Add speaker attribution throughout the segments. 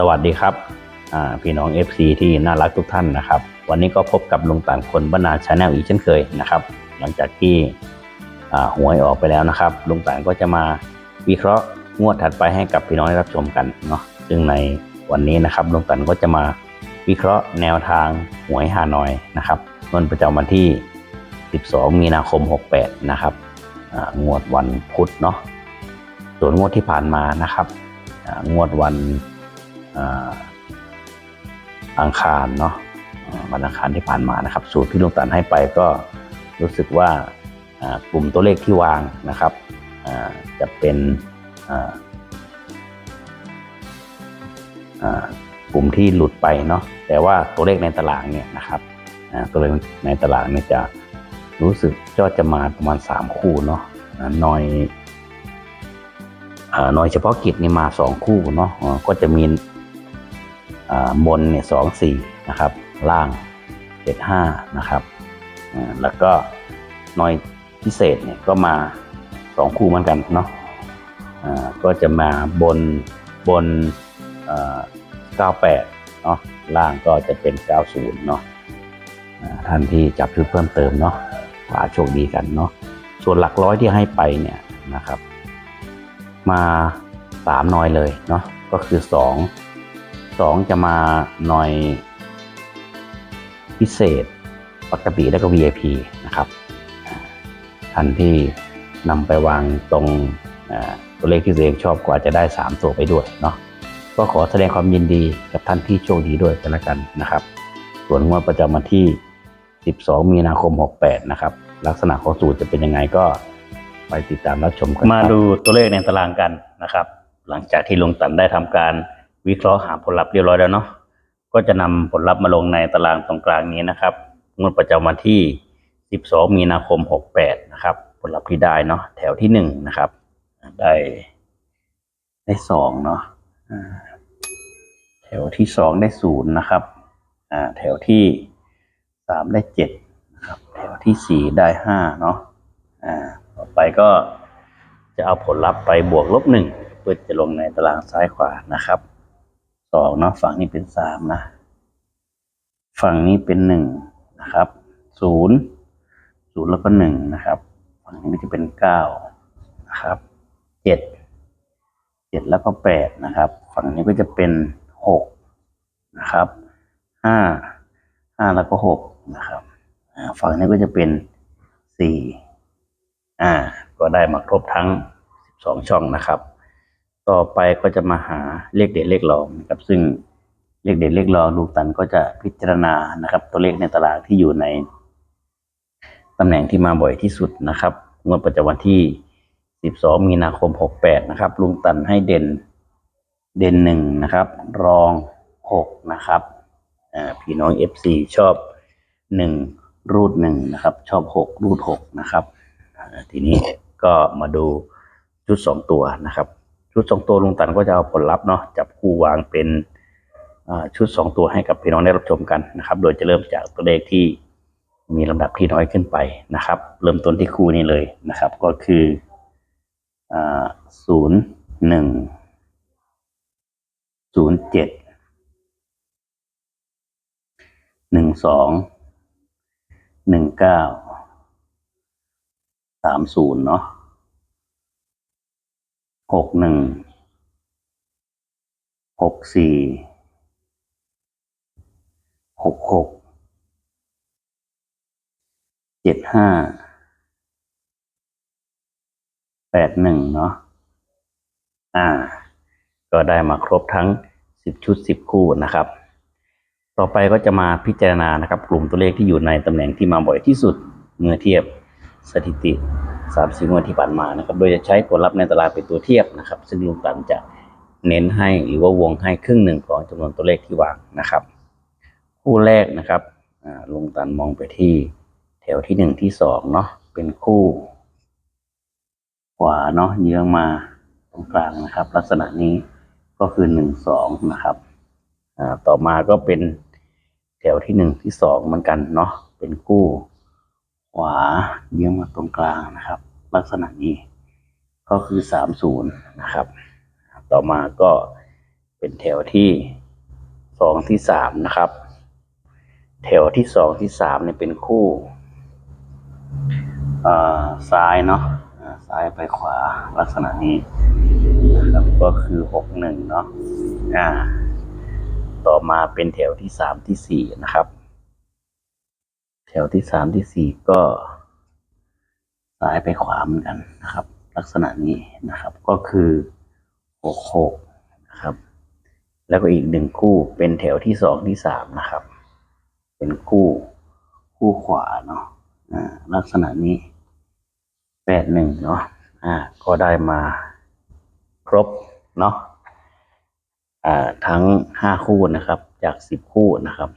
Speaker 1: สวัสดีครับพี่น้อง FC ที่น่ารักทุกท่านนะครับ วันนี้ก็พบกับลุงต่างคนบรรณาชาแนลอีกเช่นเคยนะครับ หลังจากที่หวยออกไปแล้วนะครับ ลุงต่างก็จะมาวิเคราะห์งวดถัดไปให้กับพี่น้องได้รับชมกันเนาะซึ่งในวันนี้นะครับลุงต่างก็จะมาวิเคราะห์แนวทางหวยฮานอยนะครับงวดประจำวันที่ 12 มีนาคม 68 นะครับงวดวันพุธเนาะส่วนงวดที่ผ่านมานะครับงวดวัน อังคารเนาะวันอังคารที่ผ่านมานะครับ สูตรที่ลุงตันให้ไปก็รู้สึกว่ากลุ่มตัวเลขที่วางนะครับจะเป็นกลุ่มที่หลุดไปเนาะแต่ว่าตัวเลขในตารางเนี่ยนะครับตัวเลขในตารางเนี่ยจะรู้สึกก็จะมาประมาณ 3 คู่เนาะน้อยน่วยเฉพาะกิจนี่มาสองคู่เนาะก็จะมี บนเนี่ยสองสี่นะครับ ล่างเจ็ดห้านะครับแล้วก็หน่วยพิเศษเนี่ยก็มาสองคู่เหมือนกันเนาะก็จะมาบนบนเก้าแปดเนาะล่างก็จะเป็นเก้าศูนย์เนาะท่านที่จับชุดเพิ่มเติมเนาะขอโชคดีกันเนาะส่วนหลักร้อยที่ให้ไปเนี่ยนะครับ มาสามน่อยเลยเนาะก็คือสอง สองจะมาหน่อยพิเศษ ปกติแล้วก็ VIP นะครับท่านที่นำไปวางตรงตัวเลขที่ตัวเองชอบกว่าจะได้ 3 ตัวไปด้วยเนาะก็ขอแสดงความยินดีกับท่านที่โชคดีด้วยกันละกันนะครับ ส่วนงวดประจำวันที่ 12 มีนาคม 68 นะครับ ลักษณะของสูตรจะเป็นยังไงก็ไปติดตามรับชมกัน มาดูตัวเลขในตารางกันนะครับ หลังจากที่ลงตันได้ทำการ วิเคราะห์หาผลลัพธ์เรียบร้อยแล้วเนาะก็จะนำผลลัพธ์มาลงในตารางตรงกลางนี้นะครับงวดประจำวันที่ 12 มีนาคม 68 นะครับ ผลลัพธ์ที่ได้เนาะแถวที่ 1 นะครับ ได้ได้สองเนาะแถวที่สองได้ศูนย์นะครับอ่าแถวที่สามได้เจ็ดนะครับแถวที่สี่ได้ห้าเนาะอ่าต่อไปก็จะเอาผลลัพธ์ไปบวกลบหนึ่งเพื่อจะลงในตารางซ้ายขวานะครับ สองเนาะฝั่งนี้เป็นสามนะ ฝั่งนี้เป็นหนึ่งนะครับศูนย์ศูนย์แล้วก็หนึ่งนะครับ ฝั่งนี้ก็จะเป็นเก้านะครับเจ็ดเจ็ดแล้วก็แปดนะครับ ฝั่งนี้ก็จะเป็นหกนะครับห้าห้าแล้วก็หกนะครับฝั่งนี้ก็จะเป็นสี่อ่า ก็ได้มาครบทั้ง12ช่องนะครับ ต่อไปก็จะมาหาเลขเด็ดเลขรองนะครับ ซึ่งเลขเด็ดเลขรองลูกตันก็จะพิจารณานะครับ ตัวเลขในตารางที่อยู่ในตำแหน่งที่มาบ่อยที่สุดนะครับงวดประจำวันที่ 12 มีนาคม 68 นะครับ ลุงตันให้เด่นเด่นหนึ่งนะครับ รองหกนะครับพี่น้อง FC ชอบหนึ่งรูดหนึ่งนะครับ ชอบหกรูดหกนะครับ ทีนี้ก็มาดูชุดสองตัวนะครับ ชุดสองตัวลุงตันก็จะเอาผลลัพธ์เนาะจับคู่วางเป็นชุดสองตัวให้กับพี่น้องได้รับชมกันนะครับ โดยจะเริ่มจากตัวเลขที่มีลำดับที่น้อยขึ้นไปนะครับ เริ่มต้นที่คู่นี้เลยนะครับ ก็คือศูนย์หนึ่งศูนย์เจ็ดหนึ่งสองหนึ่งเก้าสามศูนย์เนาะ หกหนึ่งหกสี่หกหกเจ็ดห้าแปดหนึ่งเนาะอ่า ก็ได้มาครบทั้งสิบชุดสิบคู่นะครับ ต่อไปก็จะมาพิจารณานะครับ กลุ่มตัวเลขที่อยู่ในตำแหน่งที่มาบ่อยที่สุดเมื่อเทียบสถิติ สามสิบงวดที่ผ่านมานะครับ โดยจะใช้ผลลัพธ์ในตารางเป็นตัวเทียบนะครับ ซึ่งลุงตันจะเน้นให้หรือว่าวงให้ครึ่งหนึ่งของจำนวนตัวเลขที่วางนะครับ คู่แรกนะครับลุงตันมองไปที่แถวที่หนึ่งที่สองเนาะเป็นคู่ขวาเนาะเยื้องมาตรงกลางนะครับ ลักษณะนี้ก็คือหนึ่งสองนะครับต่อมาก็เป็นแถวที่หนึ่งที่สองเหมือนกันเนาะเป็นคู่ วาเยื้องมาตรงกลางนะครับ ลักษณะนี้ก็คือสามศูนย์นะครับ ต่อมาก็เป็นแถวที่สองที่สามนะครับ แถวที่สองที่สามเนี่ยเป็นคู่อ่อซ้ายเนาะอ่าซ้ายไปขวาลักษณะนี้นะครับก็คือหกหนึ่งเนาะอ่าต่อมาเป็นแถวที่สามที่สี่นะครับ แถวที่สามที่สี่ก็ซ้ายไปขวาเหมือนกันนะครับ ลักษณะนี้นะครับก็คือหกหกนะครับ แล้วก็อีกหนึ่งคู่เป็นแถวที่สองที่สามนะครับ เป็นคู่คู่ขวาเนาะอ่าลักษณะนี้แปดหนึ่งเนาะอ่าก็ได้มาครบเนาะอ่าทั้งห้าคู่นะครับ จากสิบคู่นะครับ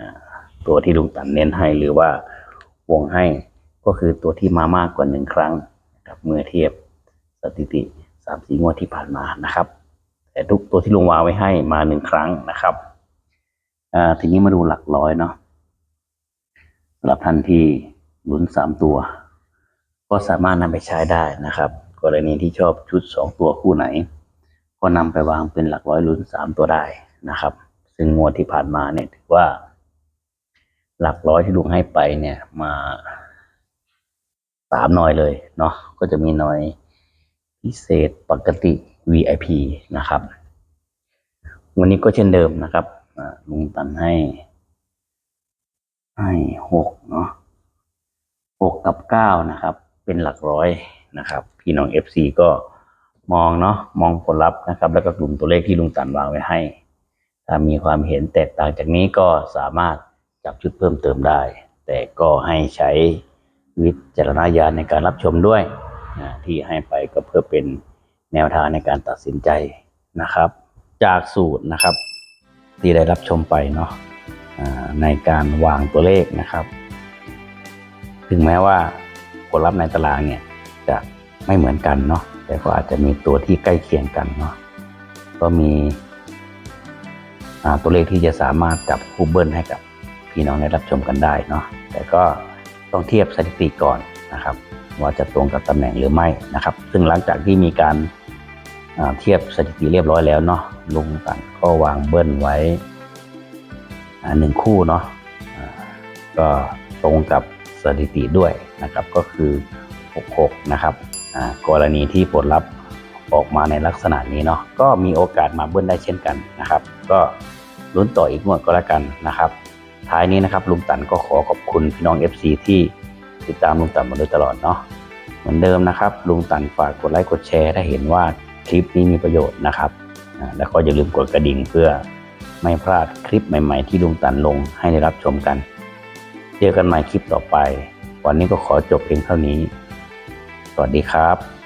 Speaker 1: อ่า ตัวที่ลุงตันเน้นให้หรือว่าวงให้ก็คือตัวที่มามากกว่าหนึ่งครั้งนะครับเมื่อเทียบสถิติสามสี่งวดที่ผ่านมานะครับ แต่ทุกตัวที่ลุงวางไว้ให้มาหนึ่งครั้งนะครับทีนี้มาดูหลักร้อยเนาะสำหรับท่านที่ลุ้นสามตัว ก็สามารถนำไปใช้ได้นะครับ กรณีที่ชอบชุดสองตัวคู่ไหน ก็นำไปวางเป็นหลักร้อยลุ้นสามตัวได้นะครับ ซึ่งงวดที่ผ่านมาเนี่ยถือว่า หลักร้อยที่ลุงให้ไปเนี่ย มาสามหน่อยเลยเนาะก็จะมีหน่อยพิเศษปกติ VIP นะครับ วันนี้ก็เช่นเดิมนะครับลุงตันให้ ให้หกเนาะหกกับเก้านะครับ เป็นหลักร้อยนะครับ พี่น้อง FC ก็มองเนาะมองผลลัพธ์นะครับ แล้วก็กลุ่มตัวเลขที่ลุงตันวางไว้ให้ ถ้ามีความเห็นแตกต่างจากนี้ก็สามารถ จับชุดเพิ่มเติมได้ แต่ก็ให้ใช้วิจารณญาณในการรับชมด้วยนะที่ให้ไปก็เพื่อเป็นแนวทางในการตัดสินใจนะครับ จากสูตรนะครับ ที่ได้รับชมไปเนาะในการวางตัวเลขนะครับ ถึงแม้ว่าผลลัพธ์ในตารางเนี่ยจะไม่เหมือนกันเนาะแต่ก็อาจจะมีตัวที่ใกล้เคียงกันเนาะก็มีตัวเลขที่จะสามารถจับคู่เบิ้ลให้กับ พี่น้องได้รับชมกันได้เนาะแต่ก็ต้องเทียบสถิติก่อนนะครับ ว่าจะตรงกับตำแหน่งหรือไม่นะครับ ซึ่งหลังจากที่มีการเทียบสถิติเรียบร้อยแล้วเนาะลุงตันก็วางเบิ้ลไว้หนึ่งคู่เนาะก็ตรงกับสถิติด้วยนะครับก็คือ 66 นะครับกรณีที่ผลลัพธ์ออกมาในลักษณะนี้เนาะก็มีโอกาสมาเบิ้ลได้เช่นกันนะครับ ก็ลุ้นต่ออีกงวดก็แล้วกันนะครับ ท้ายนี้นะครับลุงตันก็ขอขอบคุณพี่น้อง FC ที่ติดตามลุงตันมาโดยตลอดเนาะเหมือนเดิมนะครับลุงตันฝากกดไลค์กดแชร์ถ้าเห็นว่าคลิปนี้มีประโยชน์นะครับแล้วก็อย่าลืมกดกระดิ่งเพื่อไม่พลาดคลิปใหม่ ๆ ที่ลุงตันลงให้ได้รับชมกัน เจอกันใหม่คลิปต่อไป วันนี้ก็ขอจบเพียงเท่านี้ สวัสดีครับ